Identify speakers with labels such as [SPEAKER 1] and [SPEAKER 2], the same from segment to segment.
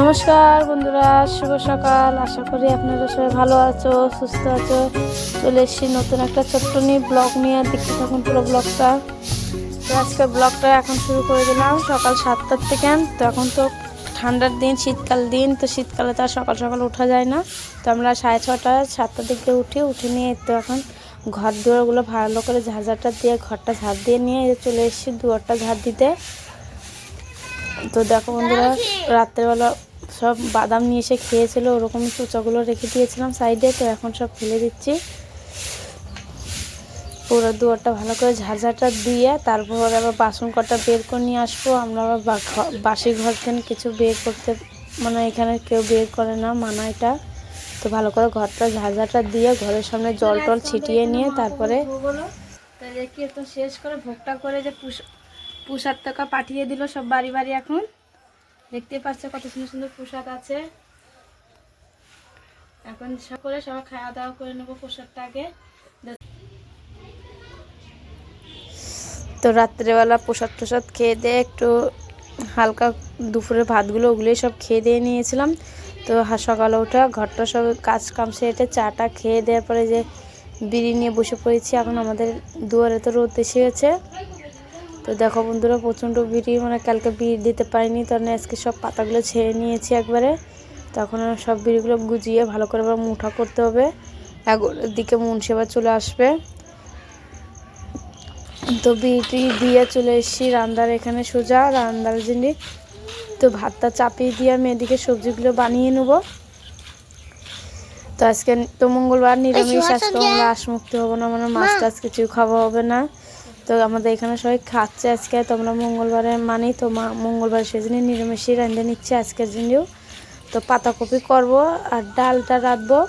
[SPEAKER 1] নমস্কার বন্ধুরা, শুভ সকাল। আশা করি আপনারা সবাই ভালো আছো, সুস্থ আছো। চলে এসেছি নতুন একটা ছোট্ট নিয়ে ব্লগ নিয়ে। দেখতে থাকুন পুরো ব্লগটা। তো আজকে ব্লগটা এখন শুরু করে দিলাম সকাল সাতটার থেকে। তো এখন তো ঠান্ডার দিন, শীতকাল দিন, তো শীতকালে তো আর সকাল সকাল ওঠা যায় না। তো আমরা সাড়ে ছটা, সাতটার দিকে উঠি, উঠে নিয়ে তো এখন ঘর দুয়ারগুলো ভালো করে ঝাড়ঝাড়টা দিয়ে, ঘরটা ঝাড় দিয়ে নিয়ে চলে এসেছি দুয়ারটা ঝাড় দিতে। তো দেখো বন্ধুরা, রাত্রেবেলা সব বাদাম নিয়ে এসে খেয়েছিল, ওরকম চুচাগুলো রেখে দিয়েছিলাম সাইডে, তো এখন সব ফেলে দিচ্ছি। পুরো দুয়ারটা ভালো করে ঝাড়ঝাড়টা দিয়ে তারপর আবার বাসন কটা বের করে নিয়ে আসব। আমরা আবার বাসি ঘর থেকে কিছু বের করতে মানে এখানে কেউ বের করে না, মানা এটা। তো ভালো করে ঘরটা ঝাড়ঝাড়টা দিয়ে ঘরের সামনে জল টল ছিটিয়ে নিয়ে তারপরে শেষ করে ভোগটা করে যে প্রসাদ টাকা পাঠিয়ে দিল সব বাড়ি বাড়ি এখন। দেখতে পাচ্ছে কত সুন্দর সুন্দর প্রসাদ আছে। এখন সকলে সবাই খাওয়া দাওয়া করে নেব প্রসাদটাকে তো রাত্রেবেলা প্রসাদ প্রসাদ খেয়ে দিয়ে একটু হালকা দুপুরের ভাতগুলো ওগুলোই সব খেয়ে দিয়ে নিয়েছিলাম। তো সকালে ওঠা ঘরটা সব কাজ কাম সেরে চাটা খেয়ে দেওয়ার পরে যে বিড়ি নিয়ে বসে পড়েছি, এখন আমাদের দুয়ারে তো রোদ এসে গেছে। তো দেখো বন্ধুরা প্রচণ্ড বিড়ি মানে কালকে বিড়ি দিতে পারিনি তার আজকে সব পাতাগুলো ছেড়ে নিয়েছি একবারে। তখন সব বিড়িগুলো গুজিয়ে ভালো করে আবার মুঠা করতে হবে। এগারোটার দিকে মুন্সি আবার চলে আসবে। তো বিটি দিয়ে চলে এসেছি রান্নার এখানে সোজা রান্নার জিনিস তো ভাতটা চাপিয়ে দিয়ে আমি এদিকে সবজিগুলো বানিয়ে নেব। তো আজকে তো মঙ্গলবার নিরামিষ আজকে আমরা আসমুক্তি হব না মানে মাছ টাছ কিছু খাওয়া হবে না। তো আমাদের এখানে সবাই খাচ্ছে আজকে তো আমরা মঙ্গলবারে মানি তো মঙ্গলবার সেজন্য নিরামিষই রান্ধে নিচ্ছে আজকের জন্যও তো পাতাকপি করব আর ডালটা রাঁধবো।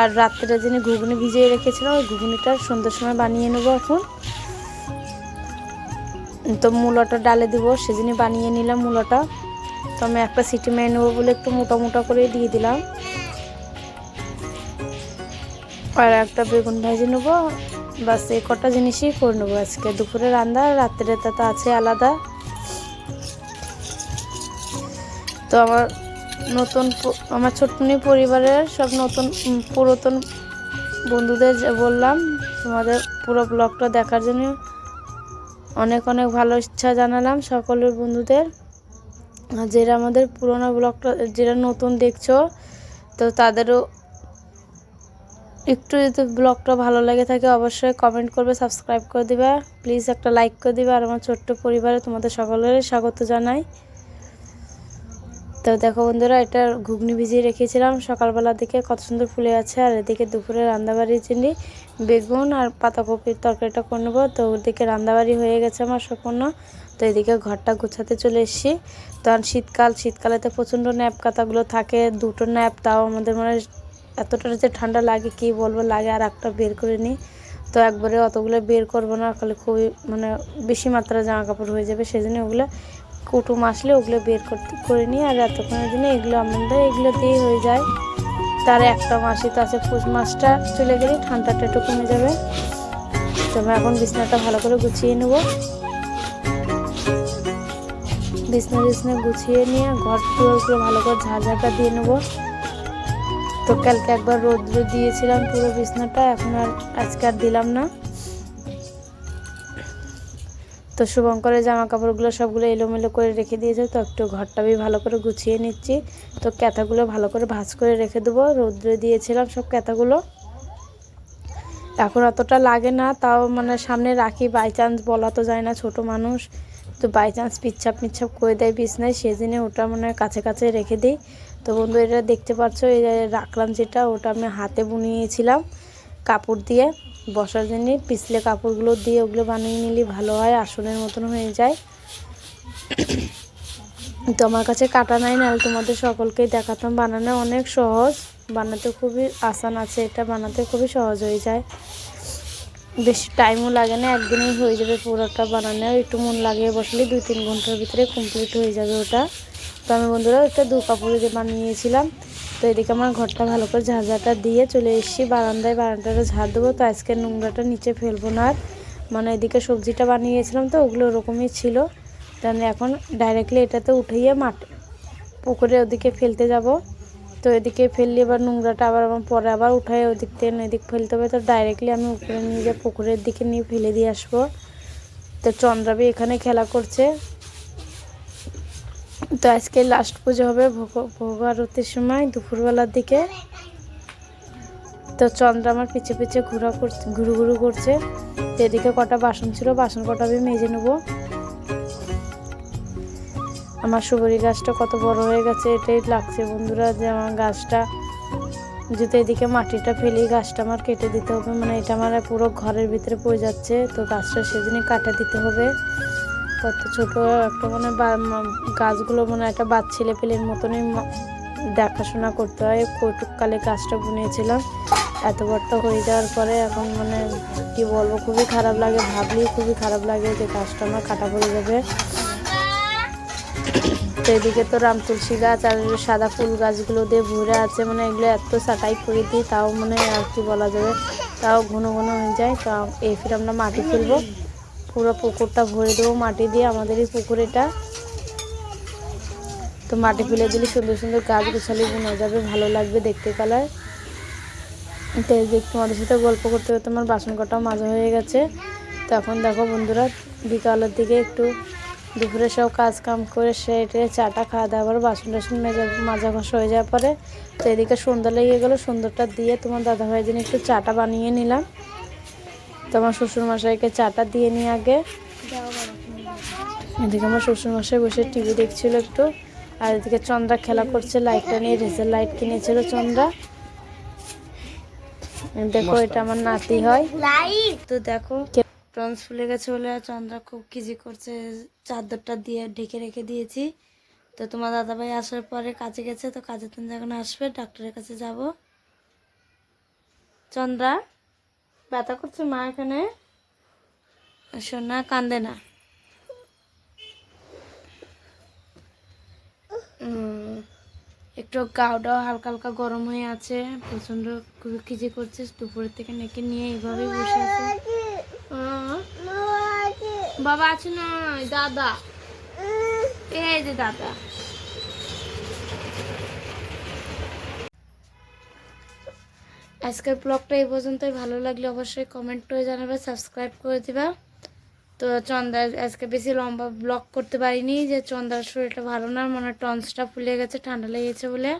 [SPEAKER 1] আর রাত্রে যিনি ঘুগনি ভিজিয়ে রেখেছিলাম, ওই ঘুগনিটা সন্ধ্যের সময় বানিয়ে নেব এখন। তো মূলাটা ডালে দিব, সেদিনই বানিয়ে নিলাম মূলাটা। তো আমি একটা সিটি মেরে নেব বলে একটু মোটা মোটা করে দিয়ে দিলাম। আর একটা বেগুন ভাজি নেব। বাস, এই কটা জিনিসই করে নেব আজকে। দুপুরে রান্না, রাত্রে তো আছে আলাদা। তো আমার নতুন আমার ছোট্টনি পরিবারের সব নতুন পুরাতন বন্ধুদের বললাম, তোমাদের পুরো ব্লগটা দেখার জন্য অনেক অনেক ভালো ইচ্ছা জানালাম সকলের বন্ধুদের। যারা আমাদের পুরোনো ব্লগটা, যারা নতুন দেখছ, তো তাদেরও একটু যদি ব্লগটা ভালো লাগে থাকে, অবশ্যই কমেন্ট করবে সাবস্ক্রাইব করে দিবে। প্লিজ একটা লাইক করে দিবে আর আমার ছোট্ট পরিবারে তোমাদের সকলের স্বাগত জানাই। তো দেখো বন্ধুরা, এটা ঘুগনি ভিজিয়ে রেখেছিলাম। সকালবেলা দিকে কত সুন্দর ফুলে আছে, আর এদিকে দুপুরে রান্নাবাড়ির চিনি, বেগুন আর পাতাকপির তরকারিটা করে তো ওদিকে রান্নাবাড়ি হয়ে গেছে আমার সম্পূর্ণ। তো এদিকে ঘরটা গুছাতে চলে এসেছি। তখন শীতকাল শীতকালেতে প্রচণ্ড ন্যাপ কাতাগুলো থাকে, দুটো ন্যাপ তাও আমাদের মানে এতটা যে ঠান্ডা লাগে, কি বলব, লাগে আর একটা বের করে নিই। তো একবারে অতগুলো বের করব না তাহলে খুবই মানে বেশি মাত্রা জামা কাপড় হয়ে যাবে, সেই জন্য ওগুলো কুটুম আসলে ওগুলো বের করতে করে নিই। আর এতক্ষণের জন্য এগুলো আমাদের এগুলো দিয়েই হয়ে যায়। তার একটা মাসই তো আছে, পুষ মাসটা চলে গেলে ঠান্ডাটা একটু কমে যাবে। তো আমরা এখন বিছনাটা ভালো করে গুছিয়ে নেব। বিছনা বিছনা গুছিয়ে নিয়ে ঘর দুয়ারগুলো ভালো করে ঝাড়ঝাড়টা দিয়ে নেব। তো কালকে একবার রৌদ্র দিয়েছিলাম পুরো বিছনাটা, এখন আর আজকে আর দিলাম না। তো শুভঙ্করের জামা কাপড়গুলো সবগুলো এলোমেলো করে রেখে দিয়েছে, তো একটু ঘরটা আমি ভালো করে গুছিয়ে নিচ্ছি। তো ক্যাথাগুলো ভালো করে ভাঁজ করে রেখে দেবো, রৌদ্রে দিয়েছিলাম সব ক্যাথাগুলো। এখন অতটা লাগে না, তাও মানে সামনে রাখি বাই চান্স বলা তো যায় না, ছোট মানুষ। তো বাই চান্স পিচ্ছাপ পিচ্ছাপ করে দেয় বিছনায়, সেদিনে ওটা মানে কাছে কাছে রেখে দিই। তো বন্ধু, এটা দেখতে পাচ্ছ, এই রাখলাম যেটা, ওটা আমি হাতে বুনিয়েছিলাম কাপড় দিয়ে। বসার জন্যে পিছলে কাপড়গুলো দিয়ে ওগুলো বানিয়ে নিলে ভালো হয়, আসনের মতন হয়ে যায়। তো আমার কাছে কাটা নাই, নাহলে তোমাদের সকলকেই দেখাতাম। বানানো অনেক সহজ, বানাতে খুবই আসান আছে, এটা বানাতে খুবই সহজ হয়ে যায়। বেশি টাইমও লাগে না, একদিনেই হয়ে যাবে পুরোটা বানানো। একটু মন লাগিয়ে বসলে দুই তিন ঘণ্টার ভিতরে কমপ্লিট হয়ে যাবে ওটা। তো আমি বন্ধুরা একটা দু কাপড়ে বানিয়েছিলাম। তো এদিকে আমার ঘরটা ভালো করে ঝাঁঝাটা দিয়ে চলে এসেছি। বারান্দায় বারান্দাটা ঝাড় দেবো, তো আজকে নোংরাটা নিচে ফেলব না আর। মানে এদিকে সবজিটা বানিয়েছিলাম তো, ওগুলো ওরকমই ছিল। তাহলে এখন ডাইরেক্টলি এটাতে উঠিয়ে মাঠ, পুকুরে ওদিকে ফেলতে যাব। তো এদিকে ফেললে এবার নোংরাটা আবার আমার পরে আবার উঠায় ওদিক থেকে এদিক ফেলতে হবে। তো ডাইরেক্টলি আমি উপরে নিয়ে গিয়ে পুকুরের দিকে নিয়ে ফেলে দিয়ে আসব। তো চন্দ্রাবি এখানে খেলা করছে। তো আজকে লাস্ট পুজো হবে ভোগ- আরতির সময় দুপুরবেলার দিকে। তো চন্দ্র আমার পিছে পিছে ঘোরা করছে, ঘুরু ঘুরু করছে। এদিকে কটা বাসন ছিল, বাসন কটা আমি মেজে নেব। আমার সুপারি গাছটা কত বড় হয়ে গেছে, এটাই লাগছে বন্ধুরা যে আমার গাছটা। যদি এদিকে মাটিটা ফেলি গাছটা আমার কেটে দিতে হবে মানে এটা আমার পুরো ঘরের ভিতরে পড়ে যাচ্ছে, তো গাছটা সেদিনই কাটা দিতে হবে। কত ছোট, একটা মানে গাছগুলো মানে একটা বাদ ছেলে পেলের মতনই দেখাশোনা করতে হয়। কৌটুককালে গাছটা বুনিয়েছিলাম এত বড়টা হয়ে যাওয়ার পরে এখন মানে কি বলব, খুবই খারাপ লাগে। ভাবলেই খুবই খারাপ লাগে যে গাছটা আমার কাটা পড়ে যাবে। তো এদিকে তো রাম তুলসী গাছ আর সাদা ফুল গাছগুলো দিয়ে ভরে আছে। মানে এগুলো এত সাটাই করে দিই, তাও মানে আর কি বলা যাবে। তাও ঘন ঘন হয়ে যায়। তাও এই ফির আমরা মাটি ফেলব পুরো পুকুরটা ভরে দেবো মাটি দিয়ে আমাদেরই পুকুর এটা তো মাটি ফেলে দিলে সুন্দর সুন্দর গাছ গোছালি বোনা যাবে, ভালো লাগবে দেখতে কালার তো এই যে তোমাদের সাথে গল্প করতে করতে আমার বাসন কটাও মাজা হয়ে গেছে। তো এখন দেখো বন্ধুরা, বিকালের দিকে একটু দুপুরে সব কাজ কাম করে সেটে চাটা খাওয়া দাওয়া করে বাসন টাসন মেজা মাজা ঘষা হয়ে যাওয়ার পরে তো এদিকে সন্ধ্যা লেগে গেলো, সন্ধ্যাটা দিয়ে তোমার দাদাভাইয়ের জন্য একটু চাটা বানিয়ে নিলাম। তোমার শ্বশুর মশাইকে চাটা দিয়ে নিয়ে আগে। এদিকে আমার শ্বশুর মশাই বসে টিভি দেখছিল একটু আর এদিকে চন্দ্রা খেলা করছে লাইটটা নিয়ে রেজের লাইট কিনেছিল চন্দ্রা। দেখো এটা আমার নাতি হয়। তো দেখো টন্স ফুলে গেছে বলে আর চন্দ্রা খুব কিজি করছে চাদরটা দিয়ে ঢেকে রেখে দিয়েছি। তো তোমার দাদাভাই আসার পরে কাজে গেছে তো কাজের তুমি যখন আসবে ডাক্তারের কাছে যাব। চন্দ্রা? ব্যথা করছে মা এখানে? সোনা কান্দে না। একটু গাওটাও হালকা হালকা গরম হয়ে আছে। প্রচণ্ড খুবই খিজি করছে, দুপুরের থেকে নেকে নিয়ে এইভাবেই বসে আছে। বাবা আছে না, দাদা। এই যে দাদা। আজকের ব্লগটা এই পর্যন্তই। ভালো লাগলে অবশ্যই কমেন্ট করে জানাবে সাবস্ক্রাইব করে দেবা। তো চন্দ্রা আজকে বেশি লম্বা ব্লগ করতে পারিনি, যে চন্দ্রার শরীরটা ভালো না, মনে টন্সটা ফুলে গেছে, ঠান্ডা লেগেছে বলে।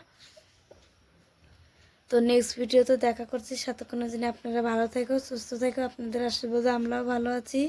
[SPEAKER 1] তো নেক্সট ভিডিওতে দেখা করছি সাথে কোনো দিনে আপনারা ভালো থেকো, সুস্থ থেকো, আপনাদের আশীর্বাদে আমরাও ভালো আছি।